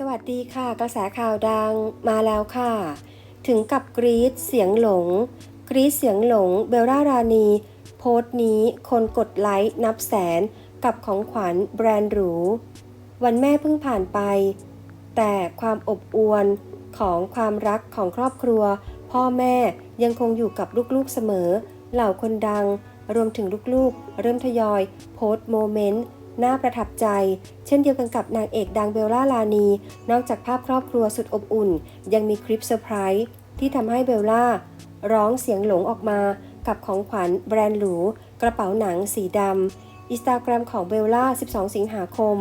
สวัสดีค่ะ กระแสข่าวดังมาแล้วค่ะ ถึงกับกรีดเสียงหลง กรีดเสียงหลงเบลล่ารานี โพสต์นี้คนกดไลค์นับแสนกับของขวัญแบรนด์หรู วันแม่เพิ่งผ่านไป แต่ความอบอวลของความรักของครอบครัว พ่อแม่ยังคงอยู่กับลูกๆเสมอ เหล่าคนดัง รวมถึงลูกๆ เริ่มทยอย โพสต์โมเมนต์ น่าประทับใจ เช่นเดียวกันกับนางเอกดังเบลล่าลานี นอกจากภาพครอบครัวสุดอบอุ่น ยังมีคลิปเซอร์ไพรส์ที่ทำให้เบลล่า ร้องเสียงหลงออกมากับของขวัญแบรนด์หรู กระเป๋าหนังสีดำอินสตาแกรมของเบลล่า 12 สิงหาคม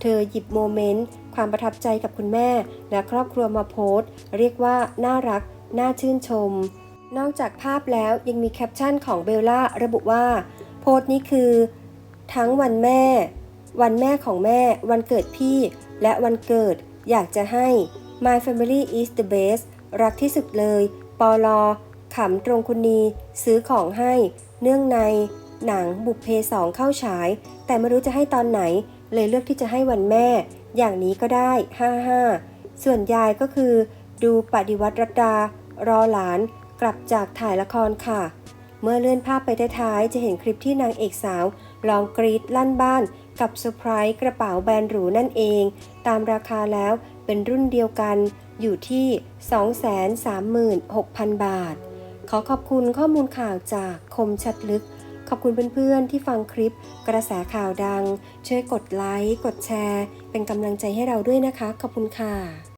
เธอหยิบโมเมนต์ความประทับใจกับคุณแม่ และครอบครัวมาโพสต์ เรียกว่าน่ารัก น่าชื่นชม นอกจากภาพแล้วยังมีแคปชั่นของเบลล่าระบุว่า โพสต์นี้คือ ทั้งวันแม่ วันแม่ของแม่ วันเกิดพี่ และวันเกิด อยากจะให้ My family is the best รักที่สุดเลย ปอลอขำตรงคุณนีซื้อของให้ เนื่องใน หนังบุพเพสองเข้าฉาย แต่ไม่รู้จะให้ตอนไหน เลยเลือกที่จะให้วันแม่ อย่างนี้ก็ได้ 55 ส่วนยายก็คือ ดูปฏิวัติรัตดารอหลาน กลับจากถ่ายละครค่ะ เมื่อเลื่อนภาพไปท้ายๆจะเห็นคลิปที่นางเอกสาวลองกรีดลั่นบ้านกับเซอร์ไพรส์กระเป๋าแบรนด์หรูนั่นเอง ตามราคาแล้วเป็นรุ่นเดียวกันอยู่ที่ 236,000 บาท ขอขอบคุณข้อมูลข่าวจากคมชัดลึก ขอบคุณเพื่อนๆที่ฟังคลิปกระแสข่าวดัง ช่วยกดไลค์ กดแชร์ เป็นกำลังใจให้เราด้วยนะคะ ขอบคุณค่ะ